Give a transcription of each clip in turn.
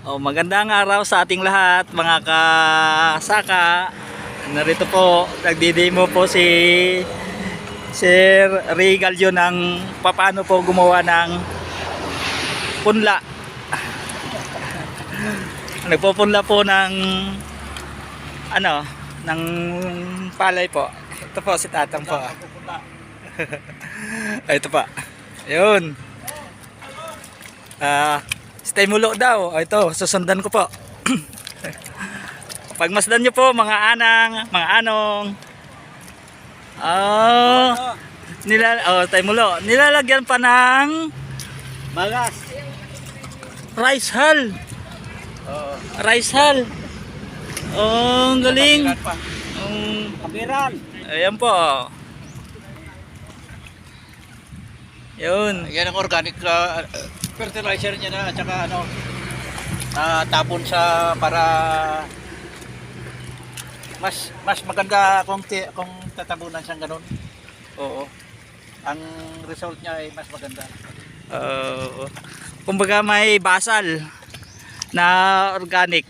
Oh, magandang araw sa ating lahat, mga kasaka. Narito po, nagdi-demo po si Sir Regal yun ng paano po gumawa ng punla. Nagpupunla po ng ano, ng palay po. Ito po si Tatang po. Ito pa. Ayun. Ah, stay mulo daw. Ah, Ito, susundan ko po. Pagmasdan nyo po mga anang, mga anong. Oh, nila oh, stay mulo. Nilalagyan pa ng Magas. rice hull. Oo. Rice hull. Oh, ang galing. pa. Um, Kapiran. ayan po. oh. Yun. Yan ang organic uh, fertilizer niya na at saka ano ah, tapon sa para mas mas maganda kung ti, kung tatabunan siyang ganun. Oo. Ang result niya ay mas maganda. Uh, kumbaga may basal na organic.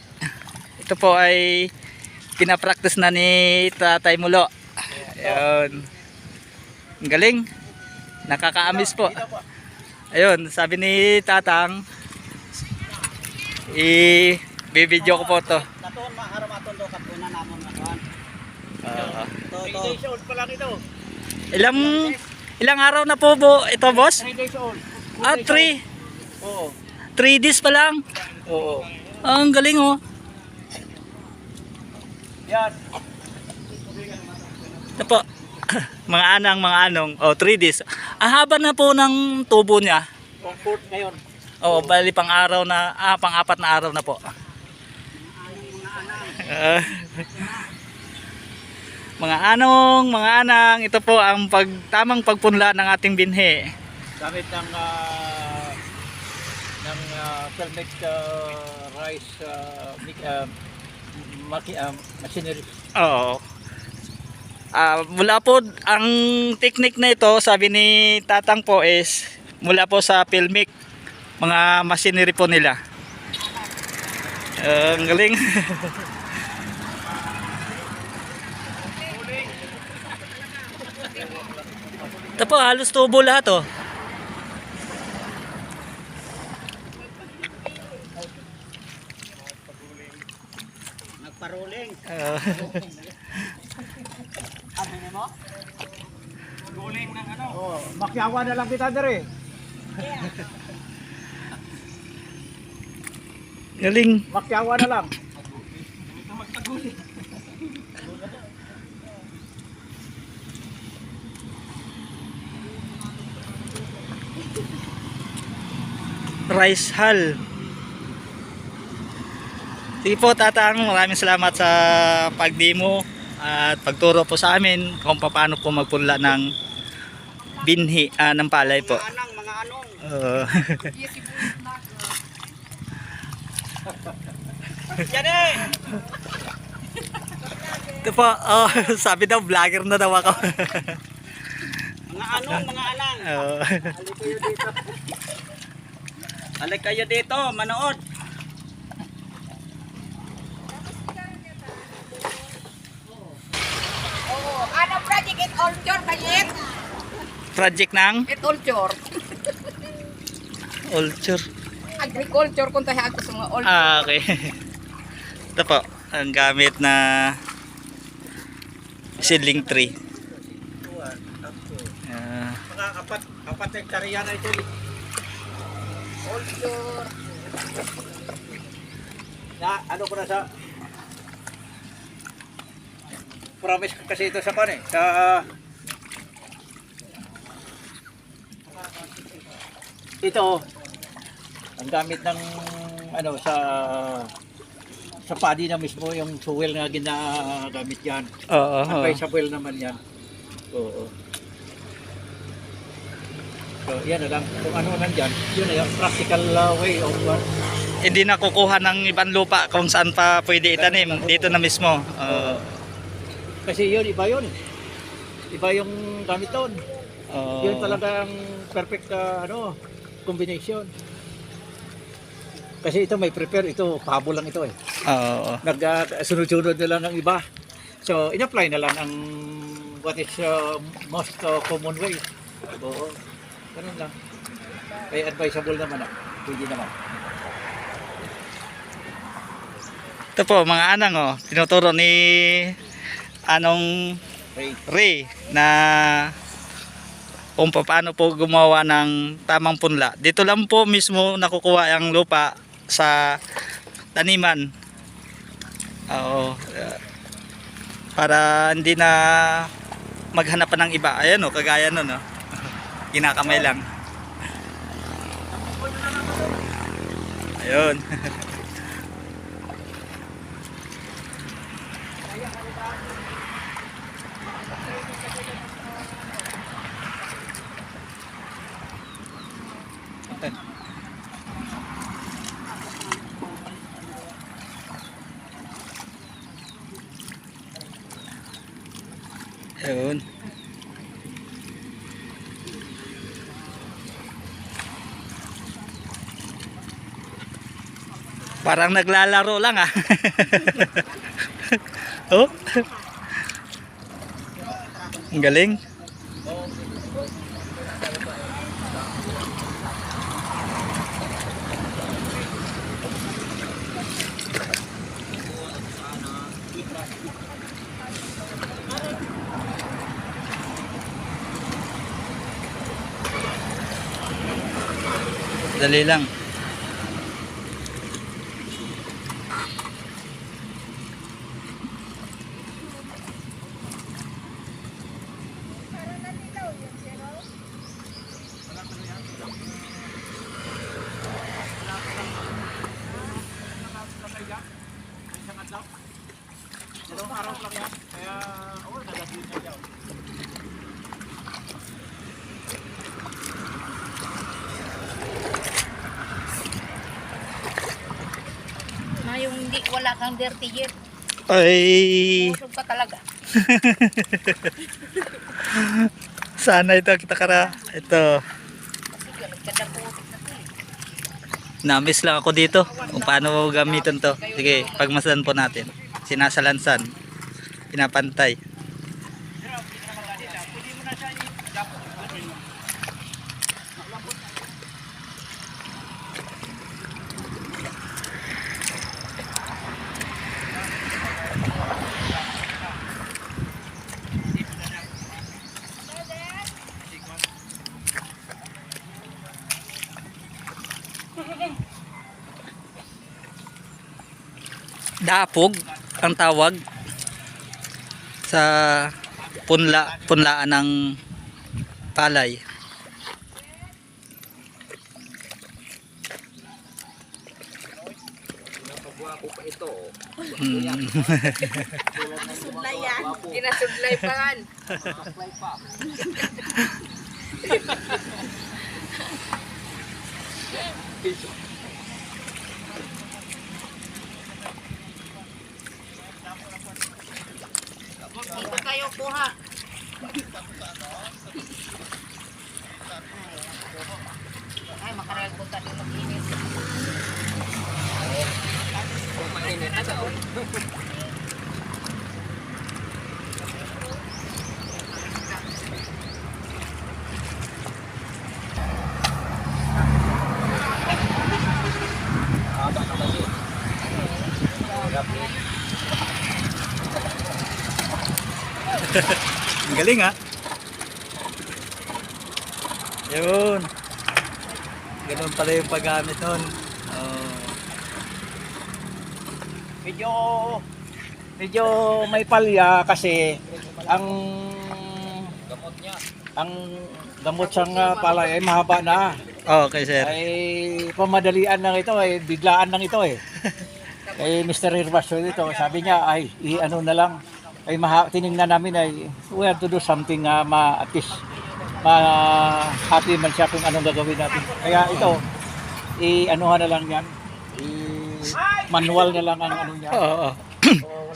Ito po ay pinapractice na ni Tatay Mulo. Ayun. Ang galing. Nakakaamis po. Ayun, sabi ni Tatang i-video ko po to. Natuon maaraw aton do namon. Uh, to. 3 days old pa lang ito. ilang ilang araw na po bo ito boss? 3 days old. Ah, 3 Oo. 3 days pa lang. Oo. Ah, ang galing oh. Yan. Ito po. mga anang, mga anong. Oh, 3 days. Ang haba na po ng tubo niya. Comfort ngayon. Oh, bali pang araw na, ah, pang apat na araw na po. Ah. mga anong, mga anang, ito po ang pag, tamang pagpunla ng ating binhi. gamit ng ah, ng uh, pelmet ah, rice uh, maki, ah, machinery. Oo. Ah, mula po ang technique na ito, sabi ni Tatang po is mula po sa Pilmic, mga machinery po nila. Ah, ang galing. Ito po, halos tubo lahat oh. Nagparuling. Ah, Ano mo? Ruling ng ano? Oh, makyawa na lang kita dire. galing. Makyawa na lang. Rice Hull. Sige po tatang, maraming salamat sa pagdemo at pagturo po sa amin kung paano po magpunla ng binhi ah, ng palay po. Mga anong. Uh, Yan eh. ito po, oh, sabi daw vlogger na daw ako. Mga anong, mga anang. Oh. Halik kayo dito. Halik kayo dito, manood. Oo, ano project it all your bayit? project ng It all your Ulture. agriculture kung tayo ako sa mga all. Ah, okay. Ito po, ang gamit na seedling tree. Ah, Mga apat, apat hektarya na ito. all your Na, ano ko na sa promise kasi ito sa pan eh. Sa ito ang gamit ng ano sa sa padi na mismo yung fuel nga ginagamit yan. Oo. Ang sa fuel naman yan. Oo. So, yan na lang. Kung ano nandyan, yun na yung practical uh, way of uh, Hindi na kukuha ng ibang lupa kung saan pa pwede itanim. Dito na mismo. Oo. Kasi yun, iba yun. Iba yung gamit doon. Oo. Yun talaga ang perfect uh, ano, combination. Kasi ito may prepare, ito pabo lang ito eh. Oo. Nag-sunod-sunod na lang ng iba. So, in-apply na lang ang what is uh, most uh, common way. Oo. Ganun lang. Ay advisable naman ah. Pwede naman. Ito po, mga anang oh, tinuturo ni anong. Ray na kung paano po gumawa ng tamang punla. Dito lang po mismo nakukuha ang lupa sa taniman. Oo. Para hindi na maghanap pa ng iba. Ayan o, kagaya nun o. Ginakamay lang. Ayun. Ayun. Parang naglalaro lang ah. oh. Ang galing. Dali lang. Na yung hindi, wala kang dirty jet. Ay, Busog ka talaga. sana ito kita kara. Ito. Sige, nagkadaputik na to. Namiss lang ako dito kung paano gamitin to. Sige, pagmasdan po natin. Sinasalansan. Pinapantay. Dapog ang tawag sa punla punlaan ng palay. Hmm. Sudlay yan. Ginasudlay pa yan. Dito kayo kuha. Ay, makarel ko tayo mag-init. Ang galing ha. Yun. Ganun pala yung paggamit nun. Oh. Medyo medyo may palya kasi ang gamot niya ang gamot siyang uh, palay ay mahaba na Okay, sir. ay pamadalian lang ito ay biglaan lang ito eh kay Mr. Herbasio dito sabi niya ay i-ano na lang ay maha, tiningnan namin ay we have to do something na ma at least ma happy man siya kung anong gagawin natin kaya ito i-anuhan na lang yan i manual na lang ang ano niya Oo. oo.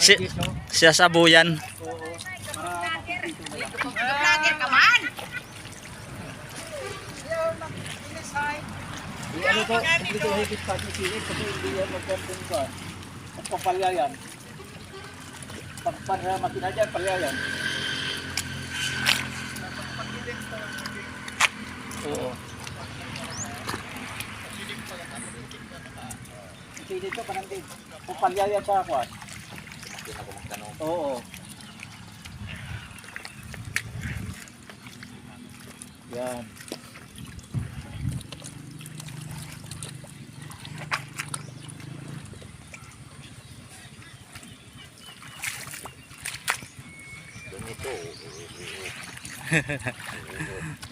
So, Si-? Siya sa buyan. Vlogger ka man! Di ano to, hindi to higit sa ating sili kasi hindi yan magkandang ka. Pagpapalya yan. Pag para makina dyan, palya yan. Oo. Sili dito, parang din. Pagpalya yan sa ako. Oo. Yan.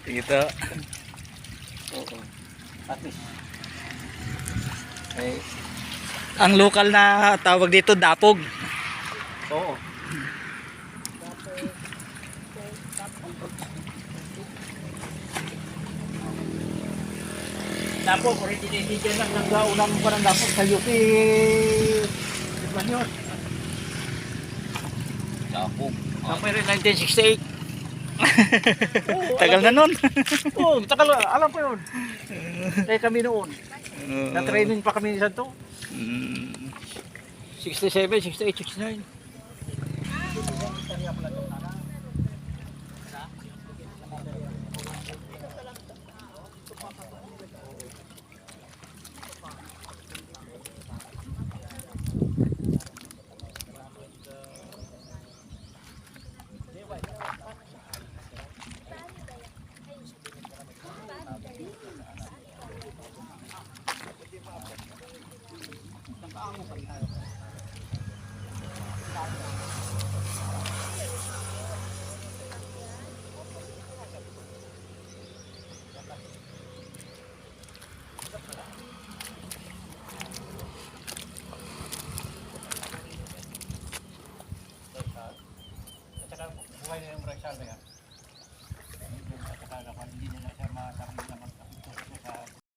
Ito. Oo. At least. Eh, ang lokal na tawag dito dapog. Oo. Dapog, originated dyan lang ng unang parang dapog sa UP. Yun? Dapog. Somewhere in 1968. Oo, Tagal na nun. Oo, tagal. Alam ko yun. Kaya kami noon. Na-training pa kami sa to. Mm, 67, 68, 69.